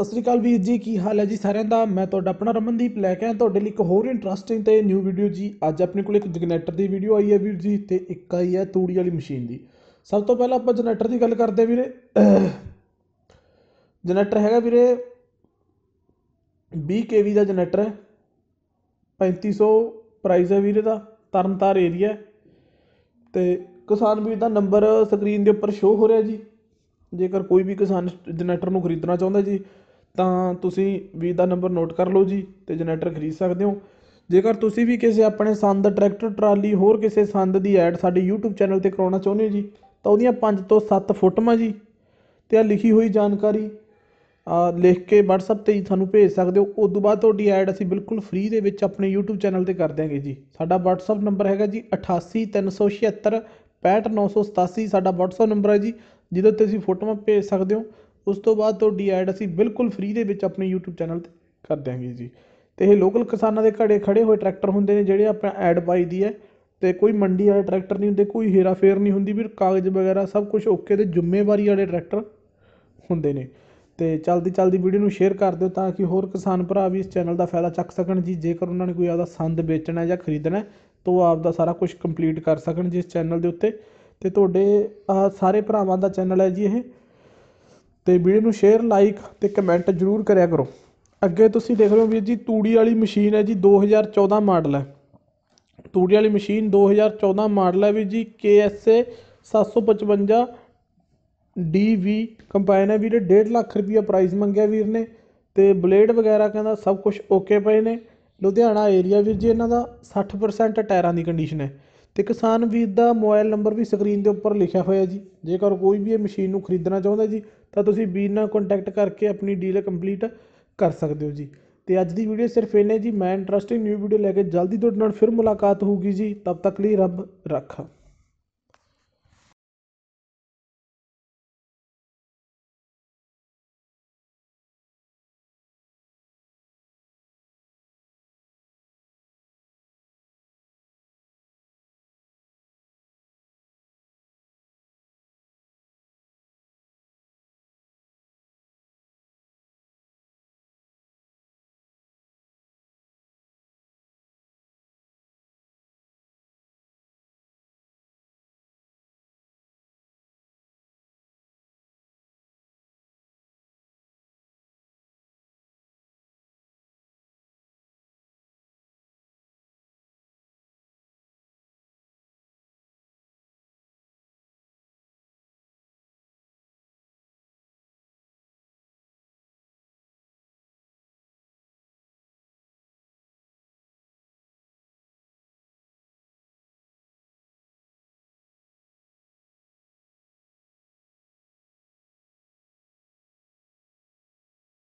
ਸਤਿ ਸ੍ਰੀ ਅਕਾਲ ਵੀਰ ਜੀ, ਕੀ ਹਾਲ ਹੈ ਜੀ ਸਾਰਿਆਂ ਦਾ? ਮੈਂ ਤੁਹਾਡਾ ਆਪਣਾ ਰਮਨਦੀਪ ਲੈ ਕੇ ਆਇਆ ਤੁਹਾਡੇ ਲਈ ਇੱਕ ਹੋਰ ਇੰਟਰਸਟਿੰਗ ਤੇ ਨਿਊ ਵੀਡੀਓ ਜੀ। ਅੱਜ ਆਪਣੇ ਕੋਲ ਇੱਕ ਜਨਰੇਟਰ ਦੀ ਵੀਡੀਓ ਆਈ ਹੈ ਵੀਰ ਜੀ ਤੇ ਇੱਕ ਆਈ ਹੈ ਤੂੜੀ ਵਾਲੀ ਮਸ਼ੀਨ ਦੀ। ਸਭ ਤੋਂ ਪਹਿਲਾਂ ਆਪਾਂ ਜਨਰੇਟਰ ਦੀ ਗੱਲ ਕਰਦੇ ਵੀਰੇ। ਜਨਰੇਟਰ ਹੈਗਾ ਵੀਰੇ 20 ਕੇਵੀ ਦਾ ਜਨਰੇਟਰ ਹੈ। 3500 ਪ੍ਰਾਈਸ ਹੈ ਵੀਰੇ ਦਾ, ਤਰਨਤਾਰ ਏਰੀਆ ਤੇ ਕਿਸਾਨ ਵੀਰ ਦਾ ਨੰਬਰ ਸਕਰੀਨ ਦੇ ਉੱਪਰ ਸ਼ੋ ਹੋ ਰਿਹਾ ਜੀ। ਜੇਕਰ ਕੋਈ ਵੀ ਕਿਸਾਨ ਜਨਰੇਟਰ ਨੂੰ ਖਰੀਦਣਾ ਚਾਹੁੰਦਾ ਜੀ ਤਾਂ ਤੁਸੀਂ ਵੀਰ ਦਾ ਨੰਬਰ ਨੋਟ ਕਰ ਲਓ ਜੀ ਅਤੇ ਜਨਰੇਟਰ ਖਰੀਦ ਸਕਦੇ ਹੋ। ਜੇਕਰ ਤੁਸੀਂ ਵੀ ਕਿਸੇ ਆਪਣੇ ਸੰਦ, ਟਰੈਕਟਰ, ਟਰਾਲੀ ਹੋਰ ਕਿਸੇ ਸੰਦ ਦੀ ਐਡ ਸਾਡੇ YouTube ਚੈਨਲ ਤੇ ਕਰਵਾਉਣਾ ਚਾਹੁੰਦੇ ਹੋ ਜੀ, ਤਾਂ ਉਹਦੀਆਂ 5 ਤੋਂ 7 ਫੋਟੋਆਂ ਜੀ ਅਤੇ ਆ ਲਿਖੀ ਹੋਈ ਜਾਣਕਾਰੀ ਲਿਖ ਕੇ WhatsApp ਤੇ ਹੀ ਤੁਹਾਨੂੰ ਭੇਜ ਸਕਦੇ ਹੋ। ਉਸ ਤੋਂ ਬਾਅਦ ਤੁਹਾਡੀ ਐਡ ਅਸੀਂ ਬਿਲਕੁਲ ਫ੍ਰੀ ਦੇ ਵਿੱਚ ਆਪਣੇ YouTube ਚੈਨਲ ਤੇ ਕਰ ਦਿਆਂਗੇ ਜੀ। ਸਾਡਾ WhatsApp ਨੰਬਰ ਹੈਗਾ ਜੀ 88376 65987 ਸਾਡਾ WhatsApp ਨੰਬਰ ਹੈ ਜੀ, ਜਿਹਦੇ ਉੱਤੇ ਤੁਸੀਂ ਫੋਟੋਆਂ ਭੇਜ ਸਕਦੇ ਹੋ। ਉਸ ਤੋਂ ਬਾਅਦ ਤੁਹਾਡੀ ਐਡ ਅਸੀਂ ਬਿਲਕੁਲ ਫ੍ਰੀ ਦੇ ਵਿੱਚ ਆਪਣੇ YouTube ਚੈਨਲ ਤੇ ਕਰ ਦਿਆਂਗੇ ਜੀ। ਤੇ ਇਹ ਲੋਕਲ ਕਿਸਾਨਾਂ ਦੇ ਘੜੇ ਖੜੇ ਹੋਏ ਟਰੈਕਟਰ ਹੁੰਦੇ ਨੇ ਜਿਹੜੇ ਆਪਾਂ ਐਡ ਪਾਈ ਦੀ ਹੈ। ਤੇ ਕੋਈ ਮੰਡੀ ਵਾਲੇ ਟਰੈਕਟਰ ਨਹੀਂ ਹੁੰਦੇ, ਕੋਈ ਹੇਰਾ ਫੇਰ ਨਹੀਂ ਹੁੰਦੀ ਵੀਰ ਕਾਗਜ਼ ਵਗੈਰਾ ਸਭ ਕੁਝ ਓਕੇ ਤੇ ਜ਼ਿੰਮੇਵਾਰੀ ਵਾਲੇ ਟਰੈਕਟਰ ਹੁੰਦੇ ਨੇ। ਤੇ ਚਲਦੀ ਚਲਦੀ ਵੀਡੀਓ ਨੂੰ ਸ਼ੇਅਰ ਕਰ ਦਿਓ ਤਾਂ ਕਿ ਹੋਰ ਕਿਸਾਨ ਭਰਾ ਵੀ ਇਸ ਚੈਨਲ ਦਾ ਫਾਇਦਾ ਚੱਕ ਸਕਣ ਜੀ। ਜੇਕਰ ਉਹਨਾਂ ਨੇ ਕੋਈ ਆਪਦਾ ਸੰਦ ਵੇਚਣਾ ਜਾਂ ਖਰੀਦਣਾ ਤਾਂ ਉਹ ਆਪਦਾ ਸਾਰਾ ਕੁਝ ਕੰਪਲੀਟ ਕਰ ਸਕਣ ਜੀ ਇਸ ਚੈਨਲ ਦੇ ਉੱਤੇ। ਤੇ ਤੁਹਾਡੇ ਸਾਰੇ ਭਰਾਵਾਂ ਦਾ ਚੈਨਲ ਹੈ ਜੀ ਇਹ। ਤੇ ਵੀਡੀਓ ਨੂੰ ਸ਼ੇਅਰ ਲਾਈਕ ਤੇ ਕਮੈਂਟ ਜ਼ਰੂਰ ਕਰਿਆ ਕਰੋ। ਅੱਗੇ ਤੁਸੀਂ ਦੇਖ ਰਹੇ ਹੋ ਵੀਰ ਜੀ, ਤੂੜੀ ਵਾਲੀ ਮਸ਼ੀਨ ਹੈ ਜੀ 2014 ਮਾਡਲ ਹੈ। ਤੂੜੀ ਵਾਲੀ ਮਸ਼ੀਨ 2014 ਮਾਡਲ ਹੈ ਵੀਰ ਜੀ KSA 755 DV ਕੰਪਾਈਨ ਹੈ ਵੀਰੇ 1.5 ਲੱਖ ਰੁਪਈਆ ਪ੍ਰਾਈਸ ਮੰਗਿਆ ਵੀਰ ਨੇ ਤੇ ਬਲੇਡ ਵਗੈਰਾ ਕਹਿੰਦਾ ਸਭ ਕੁਝ ਓਕੇ ਪਏ ਨੇ। ਲੁਧਿਆਣਾ ਏਰੀਆ ਵੀਰ ਜੀ, ਇਹਨਾਂ ਦਾ 60% ਟਾਇਰਾਂ ਦੀ ਕੰਡੀਸ਼ਨ ਹੈ। ਤੇ ਕਿਸਾਨ ਵੀਰ ਦਾ ਮੋਬਾਈਲ ਨੰਬਰ ਵੀ ਸਕਰੀਨ ਦੇ ਉੱਪਰ ਲਿਖਿਆ ਹੋਇਆ ਜੀ। ਜੇਕਰ ਕੋਈ ਵੀ ਇਹ ਮਸ਼ੀਨ ਨੂੰ ਖਰੀਦਣਾ ਚਾਹੁੰਦਾ ਜੀ, ਤਾਂ ਤੁਸੀਂ ਵੀਰ ਨਾਲ ਕੰਟੈਕਟ ਕਰਕੇ ਆਪਣੀ ਡੀਲ ਕੰਪਲੀਟ ਕਰ ਸਕਦੇ ਹੋ ਜੀ। ਤੇ ਅੱਜ ਦੀ ਵੀਡੀਓ ਸਿਰਫ ਇੰਨੇ ਜੀ, ਮੈਂ ਇੰਟਰਸਟਿੰਗ ਨਿਊ ਵੀਡੀਓ ਲੈ ਕੇ ਜਲਦੀ ਤੁਹਾਡੇ ਨਾਲ ਫਿਰ ਮੁਲਾਕਾਤ ਹੋਊਗੀ ਜੀ। ਤਬ ਤੱਕ ਲਈ ਰੱਬ ਰੱਖਾ।